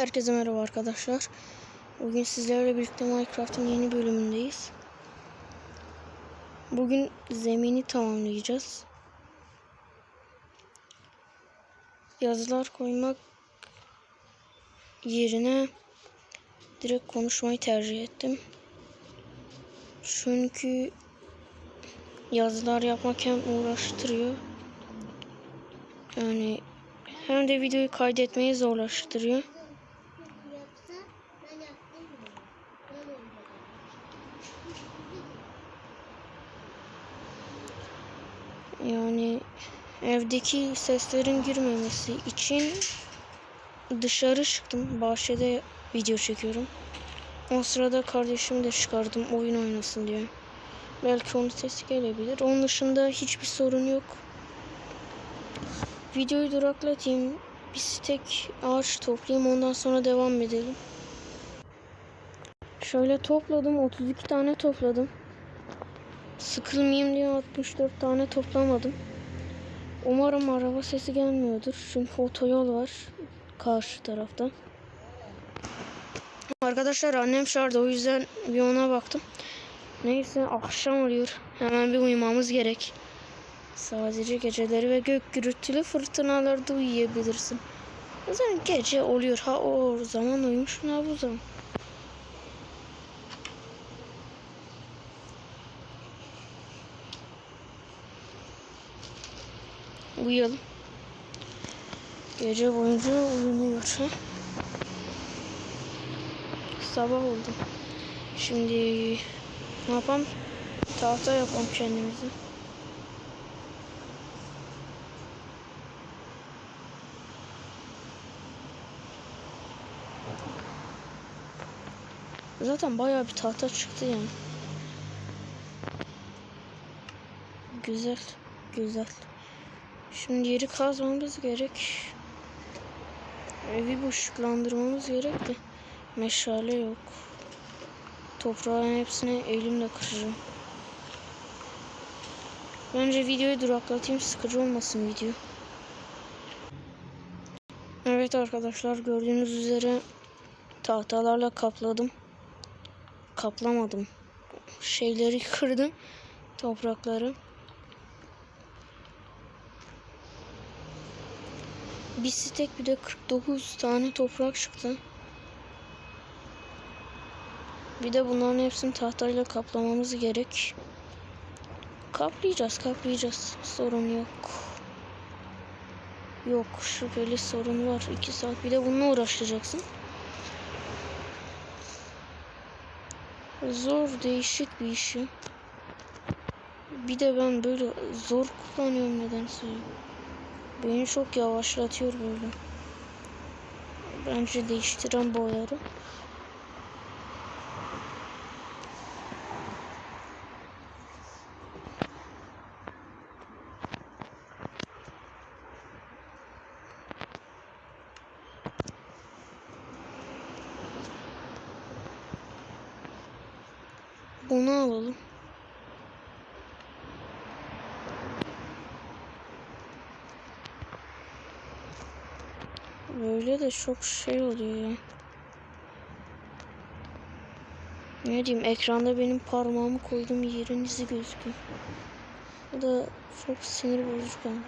Herkese merhaba arkadaşlar. Bugün sizlerle birlikte Minecraft'ın yeni bölümündeyiz. Bugün zemini tamamlayacağız. Yazılar koymak yerine direkt konuşmayı tercih ettim. Çünkü yazılar yapmak hem uğraştırıyor. Yani hem de videoyu kaydetmeyi zorlaştırıyor. yapsa ben yaptım mı? Böyle oldu. Yani evdeki seslerin girmemesi için dışarı çıktım. Bahçede video çekiyorum. O sırada kardeşimi de çıkardım oyun oynasın diye. Belki onun sesi gelebilir. Onun dışında hiçbir sorun yok. Videoyu duraklatayım. Bir stek ağaç toplayayım. Ondan sonra devam edelim. Şöyle topladım. 32 tane topladım. Sıkılmayayım diye 64 tane toplamadım. Umarım araba sesi gelmiyordur. Çünkü otoyol var karşı tarafta. Arkadaşlar annem çağırdı o yüzden bir ona baktım. Neyse akşam oluyor. Hemen bir uyumamız gerek. Sadece geceleri ve gök gürültülü fırtınalarda uyuyabilirsin. Zaten gece oluyor. Ha o zaman uyumuşsun ha bu zaman. Uyuyalım. Gece boyunca uyumuyor. Sabah oldu. Şimdi ne yapalım? Tahta yapalım kendimize. Zaten bayağı bir tahta çıktı yani. Güzel, güzel. Şimdi yeri kazmamız gerek. Evi boşluklandırmamız gerek de meşale yok. Toprağın hepsini elimle kıracağım. Bence videoyu duraklatayım sıkıcı olmasın video. Evet arkadaşlar gördüğünüz üzere tahtalarla kapladım. Kaplamadım. Şeyleri kırdım. Toprakları. Bir stek bir de 49 tane toprak çıktı. Bir de bunların hepsini tahtayla kaplamamız gerek. Kaplayacağız, kaplayacağız. Sorun yok. Yok, şüpheli sorun var. 2 saat. Bir de bununla uğraşacaksın. Zor, değişik bir iş ya. Bir de ben böyle zor kullanıyorum nedense. Beni çok yavaşlatıyor böyle. Bence değiştiren bu ayarı. Bunu alalım. Böyle de çok şey oluyor ya. Ne diyeyim ekranda benim parmağımı koyduğum yerin izi gözüküyor. Bu da çok sinir bozucu kanka.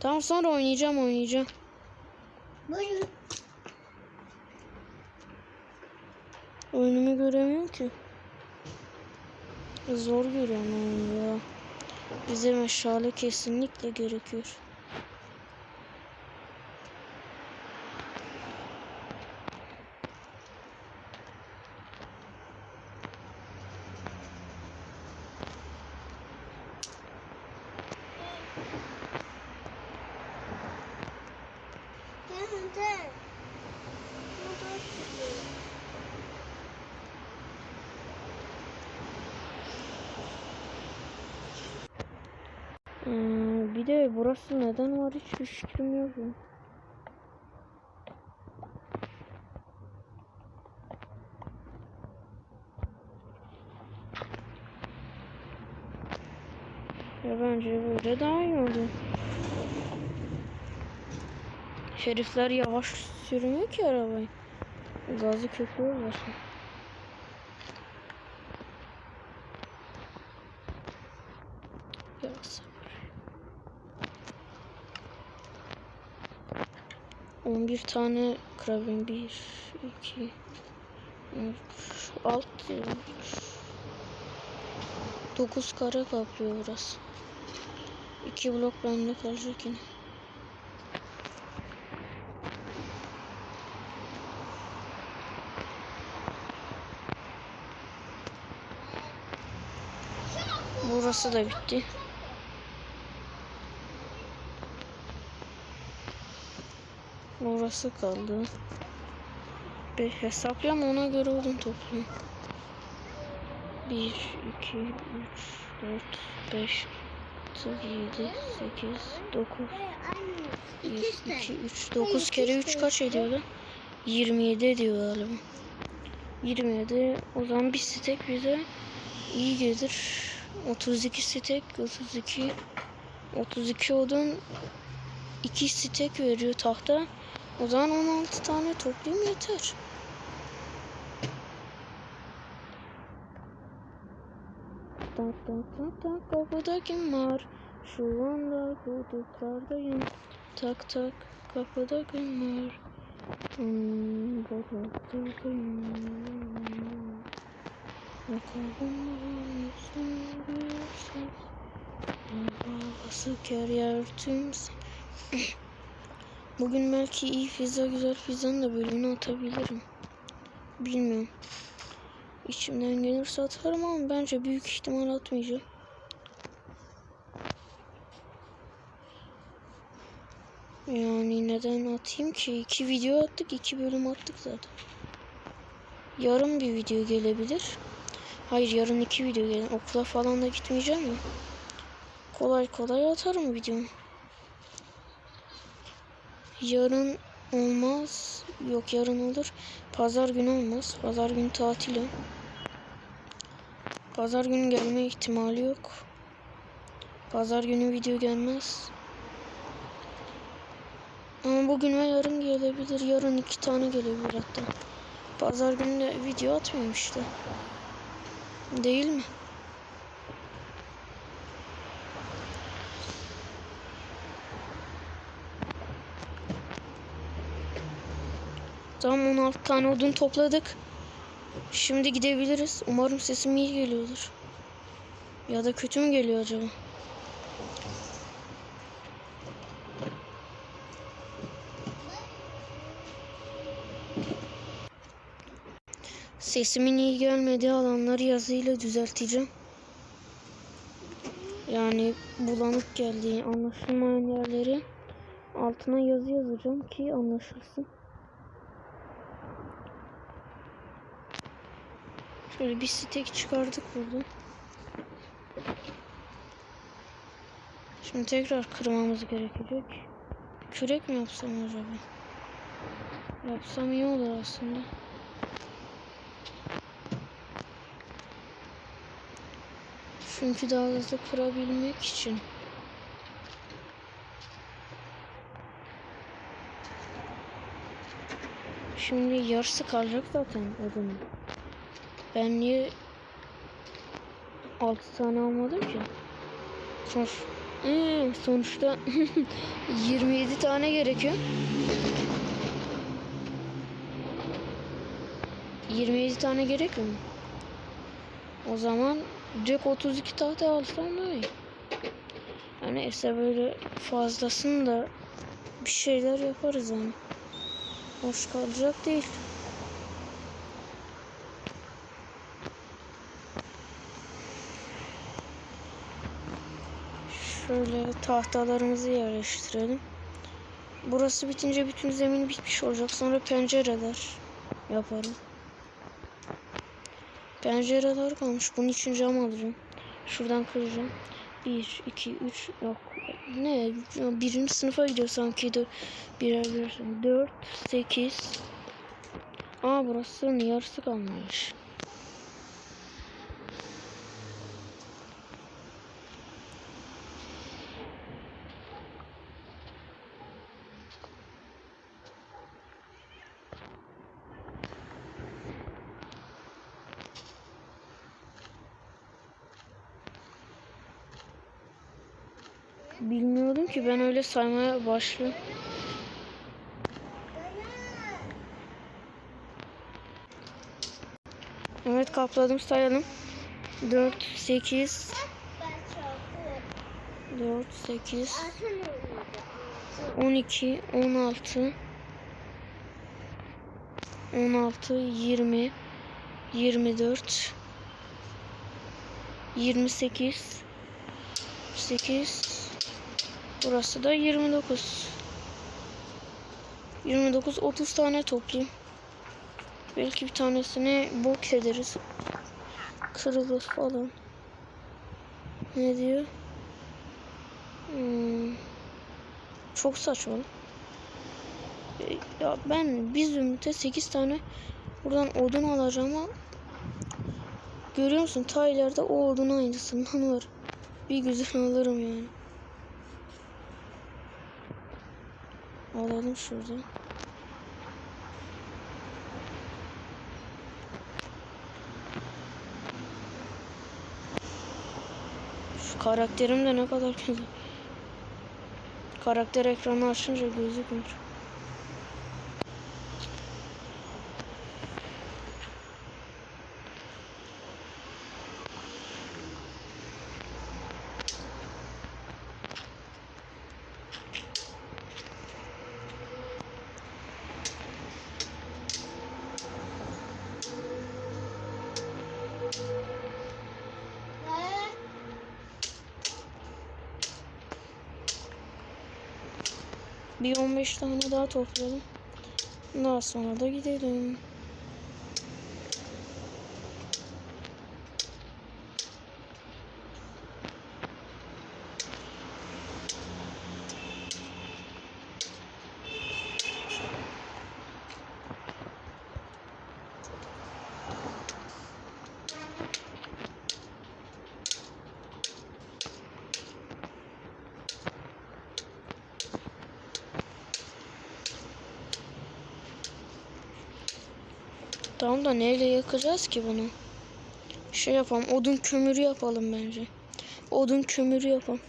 Tamam sonra oynayacağım oynayacağım. Buyurun. Oyunumu göremiyorum ki. Zor görüyorum ya. Bize meşale kesinlikle gerekiyor. Ee, bir de burası neden var hiçbir fikrim yok. ya. Bence böyle daha iyi oldu. Herifler yavaş sürmüyor ki arabayı. Gazı köpüyorlar. Ya sabır. 11 tane krabin 1 2 3 alt 9 kare kaplıyor burası. 2 blok bende kalacak yine. Burası da bitti. Burası kaldı. Bir hesaplayalım ona göre odun toplayayım. 1, 2, 3, 4, 5, 6, 7, 8, 9, Anne. 1, İkisi de. 2, 3, 9 kere 3 kaç ediyordu? 27 ediyor galiba. 27 o zaman bir stek bize iyi gelir. 32 stek 32 32 odun 2 stek veriyor tahta. O zaman 16 tane toplayayım yeter. Tak tak tak tak kapıda kim var? Şu anda koltuklardayım. Tak tak kapıda kim var? Hmm, koltuktayım. Bakalım yüzün görüyorsun. Havası ker yer tüm Bugün belki iyi pizza güzel pizzanın da bölümünü atabilirim. Bilmiyorum. İçimden gelirse atarım ama bence büyük ihtimal atmayacağım. Yani neden atayım ki? İki video attık, iki bölüm attık zaten. Yarın bir video gelebilir. Hayır yarın iki video gelir. Okula falan da gitmeyeceğim ya. Kolay kolay atarım videomu. Yarın olmaz. Yok yarın olur. Pazar günü olmaz. Pazar günü tatilim. Pazar günü gelme ihtimali yok. Pazar günü video gelmez. Ama bugün ve yarın gelebilir. Yarın iki tane gelebilir hatta. Pazar günü de video atmıyorum işte. Değil mi? Tamam 16 tane odun topladık. Şimdi gidebiliriz. Umarım sesim iyi geliyordur. Ya da kötü mü geliyor acaba? Sesimin iyi gelmediği alanları yazıyla düzelteceğim. Yani bulanık geldiği anlaşılmayan yerleri altına yazı yazacağım ki anlaşılsın. Şöyle bir stek çıkardık burada. Şimdi tekrar kırmamız gerekecek. Kürek mi yapsam acaba? Yapsam iyi olur aslında. Çünkü daha hızlı kırabilmek için. Şimdi yarısı kalacak zaten odunun. Ben niye 6 tane almadım ki? Sonuç, ee, sonuçta 27 tane gerekiyor. 27 tane gerekiyor mu? O zaman direkt 32 tahta alsam daha iyi. Yani ise böyle fazlasını da bir şeyler yaparız yani. Boş kalacak değil. Şöyle tahtalarımızı yerleştirelim. Burası bitince bütün zemin bitmiş olacak. Sonra pencereler yaparım. Pencereler kalmış. Bunun için cam alacağım. Şuradan kıracağım. 1, 2, 3, yok. Ne? Birinci sınıfa gidiyor sanki. Dö- Birer birer. 4, 8. Aa burasının yarısı kalmış. Bilmiyordum ki ben öyle saymaya başlıyorum. Evet kapladım sayalım. 4, 8, Ben çaldım. 4, 8, Altın oynadı. 12, 16, 16, 20, 24, 28, 8, burası da 29. 29, 30 tane toplayayım. Belki bir tanesini bok ederiz. Kırılır falan. Ne diyor? Hmm. Çok saçma. Ya ben bir zümrüte 8 tane buradan odun alacağım ama görüyor musun ta ileride o odun aynısından var. Bir güzel alırım yani. Alalım şurada. Şu karakterim de ne kadar güzel. Karakter ekranı açınca gözükmüyor. Bir 15 tane daha toplayalım. Daha sonra da gidelim. Tamam da neyle yakacağız ki bunu? Şey yapalım. Odun kömürü yapalım bence. Odun kömürü yapalım.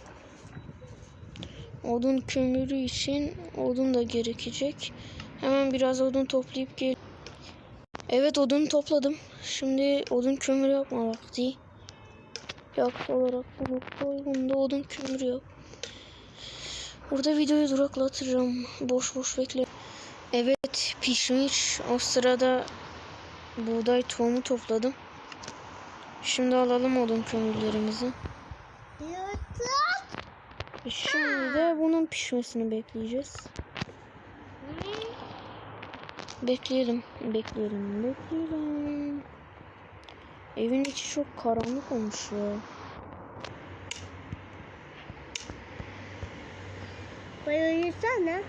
Odun kömürü için odun da gerekecek. Hemen biraz odun toplayıp gel. Evet odun topladım. Şimdi odun kömürü yapma vakti. Yak olarak bunu koy. Bunda odun kömürü yap. Burada videoyu duraklatacağım. Boş boş bekle. Evet pişmiş. O sırada buğday tohumu topladım. Şimdi alalım odun kömürlerimizi. Şimdi de bunun pişmesini bekleyeceğiz. Bekleyelim, bekleyelim, bekleyelim. Evin içi çok karanlık olmuş ya. Bayılsana.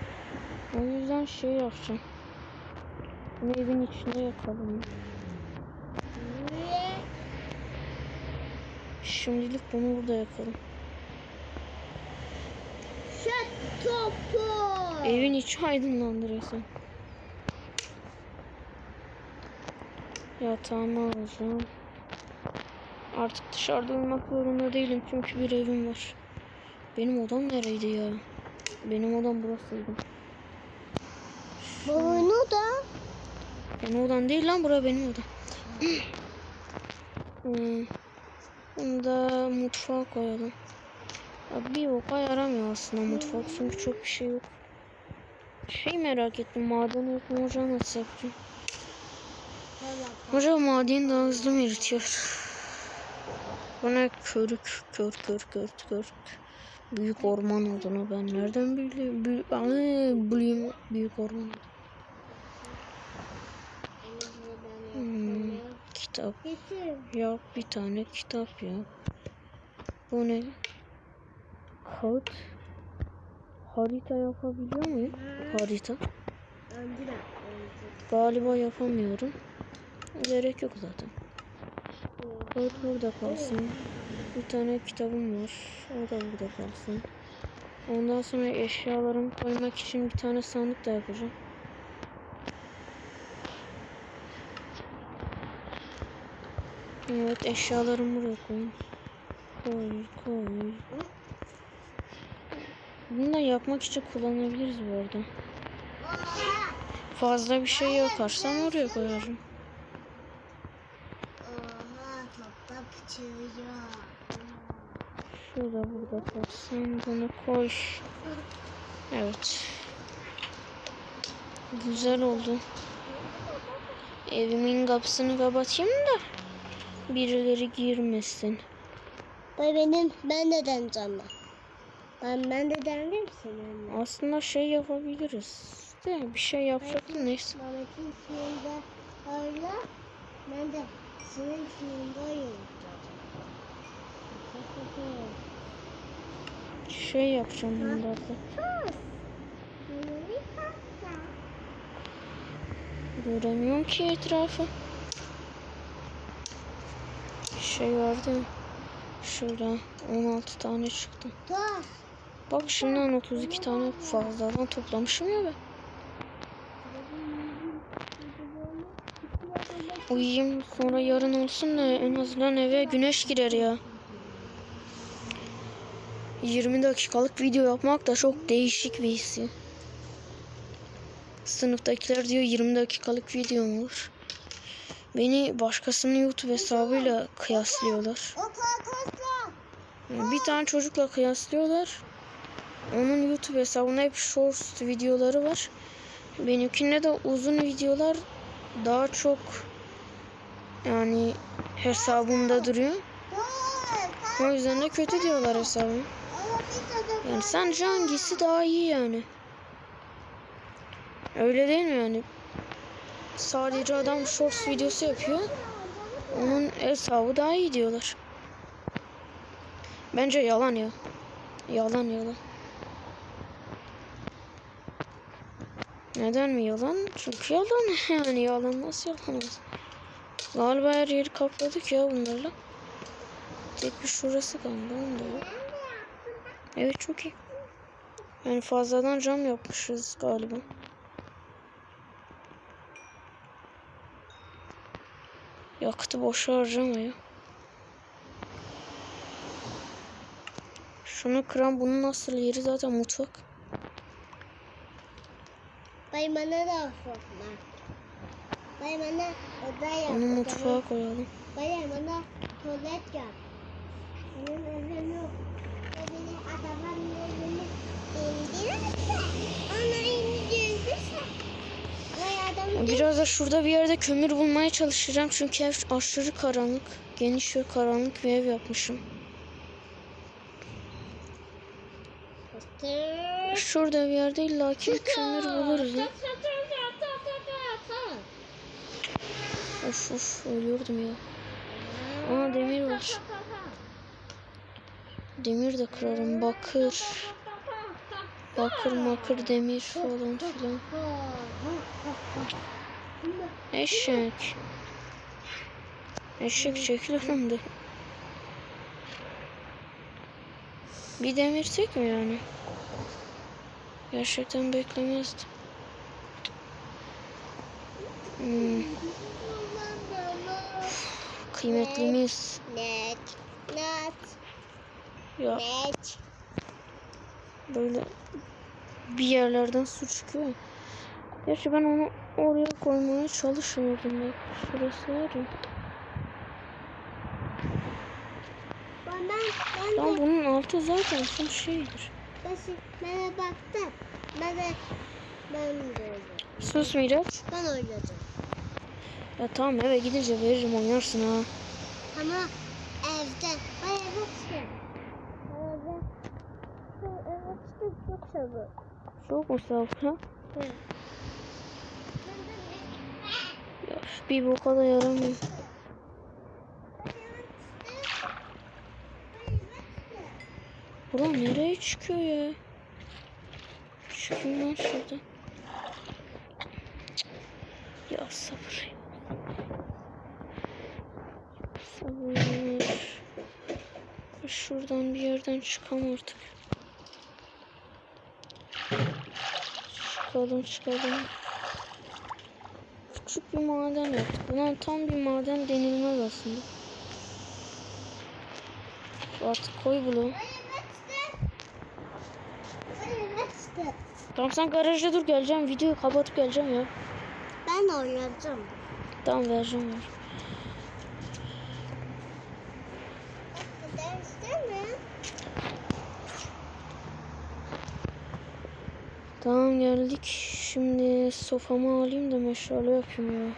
O yüzden şey yapacağım. Bunu evin içine yakalım. Niye? Şimdilik bunu burada yakalım. Şut topu. Evin içi aydınlandı resmen. Yatağımı alacağım. Artık dışarıda uyumak zorunda değilim çünkü bir evim var. Benim odam nereydi ya? Benim odam burasıydı. Boynu da. Benim odam değil lan bura benim odam. hmm. Bunu da mutfağa koyalım. Ya bir boka yaramıyor aslında mutfak çünkü çok bir şey yok. Şey merak ettim maden yapımı hocam nasıl yapacağım? Hocam maden daha hızlı mı eritiyor? Bu ne körük kör kör kör kör. Büyük orman olduğunu ben nereden bileyim? Büyük, büyük orman. Hmm, kitap. Yok bir tane kitap ya. Bu ne? Kağıt. Harita yapabiliyor muyum? Harita. Galiba yapamıyorum. Gerek yok zaten. Kağıt burada kalsın. Bir tane kitabım var. O da burada kalsın. Ondan sonra eşyalarımı koymak için bir tane sandık da yapacağım. Evet eşyalarımı koyayım. Koy koy. Bunu da yapmak için kullanabiliriz bu arada. Fazla bir şey yakarsam oraya koyarım. Şurada burada kalsın. Bunu koy. Evet. Güzel oldu. Evimin kapısını kapatayım da birileri girmesin. Bay benim ben de deneyeceğim ben. Ben, ben de dener misin anne? Aslında şey yapabiliriz. De bir şey yapacaktım neyse. Mehmet'in suyunda öyle. Ben de senin suyunda yiyeceğim. Şey yapacağım bunlarda. Göremiyorum ki etrafı. Şey vardı mı? Şurada 16 tane çıktı. Bak şimdiden 32 tane fazladan toplamışım ya ben. Uyuyayım sonra yarın olsun da en azından eve güneş girer ya. 20 dakikalık video yapmak da çok değişik bir hissi. Sınıftakiler diyor 20 dakikalık video mu olur? Beni başkasının YouTube hesabıyla kıyaslıyorlar. Bir tane çocukla kıyaslıyorlar. Onun YouTube hesabında hep shorts videoları var. Benimkinde de uzun videolar daha çok yani hesabımda duruyor. O yüzden de kötü diyorlar hesabım. Yani sence hangisi daha iyi yani? Öyle değil mi yani? Sadece adam shorts videosu yapıyor. Onun hesabı daha iyi diyorlar. Bence yalan ya. Yalan yalan. Neden mi yalan? Çünkü yalan yani yalan nasıl yalan olsun? Galiba her yeri kapladık ya bunlarla. Tek bir şurası kaldı onu da yok. Evet çok iyi. Yani fazladan cam yapmışız galiba. Yakıtı boşa harcama ya. Şunu kıran bunun nasıl yeri zaten mutfak. Bay bana da sokma. Bay bana oda yap. Onu mutfağa koyalım. Bay bana tuvalet yap. Benim evim yok. Biraz da şurada bir yerde kömür bulmaya çalışacağım. Çünkü ev aşırı karanlık. Geniş ve karanlık bir ev yapmışım. Şurada bir yerde illaki kömür buluruz. Of of ölüyordum ya. Aa demir var. Demir de kırarım. Bakır. Bakır makır demir falan filan. Eşek. Eşek çekil önümde. Bir demir tek mi yani? Gerçekten beklemezdim. Hmm, kıymetlimiz. Net. Net. Ya Net. Böyle bir yerlerden su çıkıyor. Gerçi ben onu oraya koymaya çalışmıyordum. Bak şurası var ya. Ben, ben Lan bunun altı zaten full şeydir. Ben de baktım. Ben de ben de. Sus Miraç. Ben oynadım. Ya tamam eve gidince veririm oynarsın ha. Ama evde. Ben eve çıkıyorum. Evde. Eve çıkıp çok çabuk. Çok soğuk ha? Hı. Ya bir boka da yaramıyor. Ulan nereye çıkıyor ya? Çıkayım lan şuradan. Ya sabır. Sabır. Şuradan bir yerden çıkam artık. Çıkalım çıkalım. Küçük bir maden yaptık. Buna tam bir maden denilmez aslında. Artık koy bunu. Tamam sen garajda dur geleceğim. Videoyu kapatıp geleceğim ya. Ben oynayacağım. Tamam vereceğim ver. Derste mi? Tamam geldik. Şimdi sofamı alayım da meşale yapayım ya.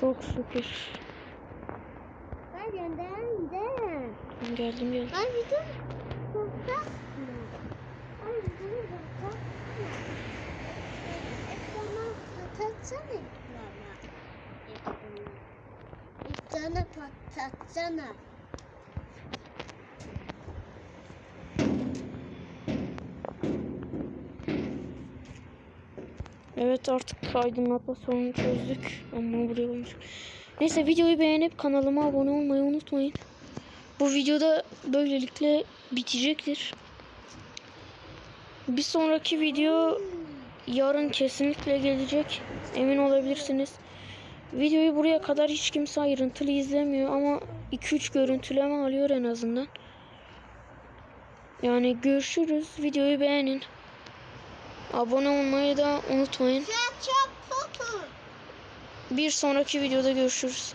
Çok şükür. Ben. Tamam, Geldim geldim. Ben video korkak mı? Ben video korkak mı? Ekrana patlatsana ekrana. Ekrana patlatsana. Evet artık aydınlatma sorunu çözdük. Ama buraya koymuş. Neyse videoyu beğenip kanalıma abone olmayı unutmayın. Bu videoda böylelikle bitecektir. Bir sonraki video yarın kesinlikle gelecek. Emin olabilirsiniz. Videoyu buraya kadar hiç kimse ayrıntılı izlemiyor ama 2-3 görüntüleme alıyor en azından. Yani görüşürüz. Videoyu beğenin. Abone olmayı da unutmayın. Bir sonraki videoda görüşürüz.